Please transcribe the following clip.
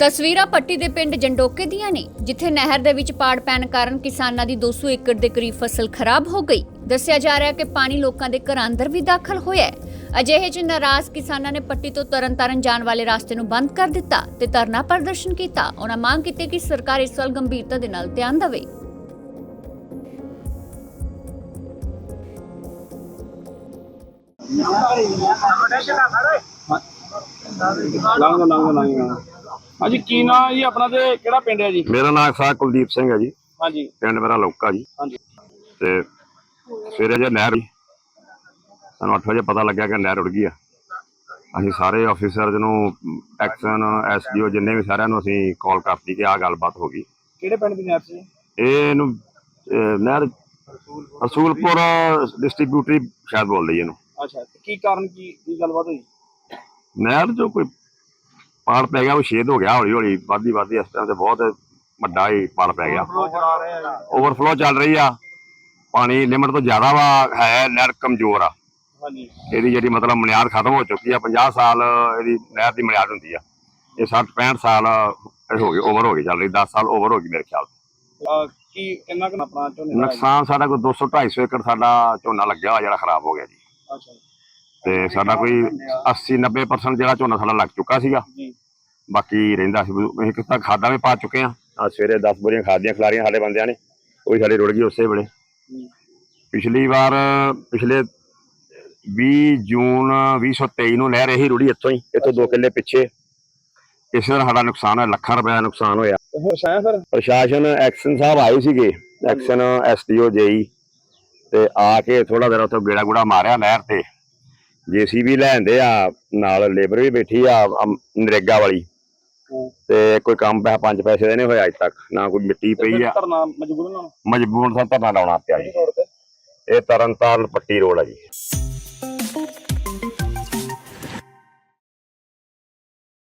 ਤਸਵੀਰਾਂ ਪੱਟੀ ਦੇ ਪਿੰਡ ਜੰਡੋਕੇ ਦੀਆਂ ਨੇ, ਜਿੱਥੇ ਨਹਿਰ ਦੇ ਵਿੱਚ ਪਾੜ ਪੈਣ ਕਾਰਨ ਕਿਸਾਨਾਂ ਦੀ 200 ਏਕੜ ਦੇ ਕਰੀਬ ਫਸਲ ਖਰਾਬ ਹੋ ਗਈ। ਦੱਸਿਆ ਜਾ ਰਿਹਾ ਹੈ ਕਿ ਪਾਣੀ ਲੋਕਾਂ ਦੇ ਘਰਾਂ ਅੰਦਰ ਵੀ ਦਾਖਲ ਹੋਇਆ ਹੈ। ਅਜਿਹੇ ਚ ਨਾਰਾਜ਼ ਕਿਸਾਨਾਂ ਨੇ ਪੱਟੀ ਤੋਂ ਤਰਨਤਾਰਨ ਜਾਣ ਵਾਲੇ ਰਸਤੇ ਨੂੰ ਬੰਦ ਕਰ ਦਿੱਤਾ ਤੇ ਧਰਨਾ ਪ੍ਰਦਰਸ਼ਨ ਕੀਤਾ। ਉਹਨਾਂ ਮੰਗ ਕੀਤੀ ਕਿ ਸਰਕਾਰ ਇਸ ਵੱਲ ਗੰਭੀਰਤਾ ਦੇ ਨਾਲ ਧਿਆਨ ਦੇਵੇ। ਲੰਘ ਲੰਘ ਲੰਘ। ਹਾਂਜੀ ਕੀ ਨਾਂ ਜੀ? ਆਪਣਾ ਤੇ ਕਿਹੜਾ ਪਿੰਡ ਹੈ ਜੀ? ਮੇਰਾ ਨਾਮ ਸਾਹ ਕੁਲਦੀਪ ਸਿੰਘ ਹੈ ਜੀ। ਹਾਂਜੀ। ਪਿੰਡ ਮੇਰਾ ਲੌਕਾ ਜੀ। ਹਾਂਜੀ। ਤੇ ਸਵੇਰੇ ਜੇ ਨਹਿਰ ਸਾਨੂੰ 8 ਵਜੇ ਪਤਾ ਲੱਗਿਆ ਕਿ ਨਹਿਰ ਉੜ ਗਈ ਆ। ਅਸੀਂ ਸਾਰੇ ਆਫੀਸਰਸ ਨੂੰ ਐਕਸ਼ਨ ਐਸਡੀਓ ਜਿੰਨੇ ਵੀ ਸਾਰਿਆਂ ਨੂੰ ਅਸੀਂ ਕਾਲ ਕਰਤੀ ਕਿ ਆਹ ਗੱਲਬਾਤ ਹੋ ਗਈ। ਕਿਹੜੇ ਪਿੰਡ ਦੀ ਨਹਿਰ ਸੀ? ਇਹ ਇਹਨੂੰ ਅਹ, ਨਹਿਰ ਰਸੂਲਪੁਰ ਡਿਸਟ੍ਰੀਬਿਊਟਰੀ ਸ਼ਾਇਦ ਬੋਲਦੇ ਇਹਨੂੰ। ਅੱਛਾ ਕੀ ਕਾਰਨ ਕੀ ਗੱਲਬਾਤ ਹੋਈ? ਨਹਿਰ ਜੋ ਕੋਈ ਪਾੜ ਪੈ ਗਿਆ ਉਹ ਛੇਦ ਹੋ ਗਿਆ ਹੌਲੀ ਹੌਲੀ ਵੱਧਦੀ ਵੱਧਦੀ ਇਸ ਟਾਈਮ ਤੇ ਬਹੁਤ ਵੱਡਾ ਹੀ ਪਾੜ ਪੈ ਗਿਆ। ਓਵਰਫਲੋ ਚੱਲ ਰਹੀ ਆ। ਪਾਣੀ ਲਿਮਟ ਤੋਂ ਜ਼ਿਆਦਾ ਵਾ ਹੈ ਨਹਿਰ ਕਮਜ਼ੋਰ ਆ। ਹਾਂਜੀ। ਇਹਦੀ ਜਿਹੜੀ ਮਤਲਬ ਮਨਿਆਦ ਖਤਮ ਹੋ ਚੁੱਕੀ ਆ 50 ਸਾਲ ਇਹਦੀ ਨਹਿਰ ਦੀ ਮਨਿਆਦ ਹੁੰਦੀ ਆ। ਇਹ 60 65 ਸਾਲ ਹੋ ਗਏ ਓਵਰ ਹੋ ਗਈ ਚੱਲ ਰਹੀ 10 ਸਾਲ ਓਵਰ ਹੋ ਗਈ ਮੇਰੇ ਖਿਆਲ ਅਹ ਕੀ ਕਿੰਨਾ ਕੁ ਆਪਣਾ ਝੋਨੇ? ਨੁਕਸਾਨ ਸਾਡਾ ਕੋਈ 200 250 ਏਕੜ ਸਾਡਾ ਝੋਨਾ ਲੱਗਿਆ ਹੋਇਆ ਜਿਹੜਾ ਖਰਾਬ ਹੋ ਗਿਆ ਜੀ। ਅੱਛਾ ਤੇ ਸਾਡਾ ਕੋਈ 80 90% ਜਿਹੜਾ ਝੋਨਾ ਸਾਡਾ ਲੱਗ ਚੁੱਕਾ ਸੀਗਾ। ਜੀ। ਬਾਕੀ ਰਹਿੰਦਾ ਸੀ ਅਸੀਂ ਕਿਸ ਤੱਕ ਖਾਦਾਂ ਵੀ ਪਾ ਚੁੱਕੇ ਆ ਆ ਸਵੇਰੇ 10 ਬੋਰੀਆਂ ਖਾਦੀਆਂ ਖਿਲਾਰੀਆਂ ਸਾਡੇ ਬੰਦਿਆਂ ਨੇ ਉਹ ਵੀ ਸਾਡੀ ਰੁੜ ਗਈ ਉਸੇ ਵੇਲੇ। ਪਿਛਲੀ ਵਾਰ ਪਿਛਲੇ 20 ਜੂਨ 2023 ਨੂੰ ਨਹਿਰ ਇਹੀ ਰੁੜੀ ਇੱਥੋਂ ਹੀ ਇੱਥੋਂ 2 ਕਿੱਲੇ ਪਿੱਛੇ। ਇਸ ਨਾਲ ਸਾਡਾ ਨੁਕਸਾਨ ਹੋਇਆ ਲੱਖਾਂ ਰੁਪਏ ਦਾ ਨੁਕਸਾਨ ਹੋਇਆ। ਪ੍ਰਸ਼ਾਸਨ ਐਕਸ਼ਨ ਸਾਹਿਬ ਆਏ ਸੀਗੇ ਐਕਸ਼ਨ ਐਸਡੀਓ ਜੇਈ ਤੇ ਆ ਕੇ ਥੋੜਾ ਦੇਰ ਉੱਥੇ ਗੇੜਾ ਗੂੜਾ ਮਾਰਿਆ ਨਹਿਰ ਤੇ। ਜੀਸੀਬੀ ਲੈਂਦੇ ਆ ਨਾਲ ਲੇਬਰ ਵੀ ਬੈਠੀ ਆ ਅਮ, ਨਰੇਗਾ ਵਾਲੀ। ਤੇ ਕੋਈ ਕੰਮ ਪੈ ਪੰਜ ਪੈਸੇ ਦਾ ਨਹੀਂ ਹੋਇਆ ਅਜ ਤੱਕ ਨਾ ਕੋਈ ਮਿੱਟੀ ਪਈ ਆ। ਧਰਨਾ ਮਜਬੂਰਨ ਨਾਲ ਮਜਬੂਰ ਸਾ ਧਰਨਾ ਲਾਉਣਾ ਪਿਆ ਜੀ। ਇਹ ਤਰਨਤਾਰਨ ਪੱਟੀ ਰੋਡ ਆ ਜੀ।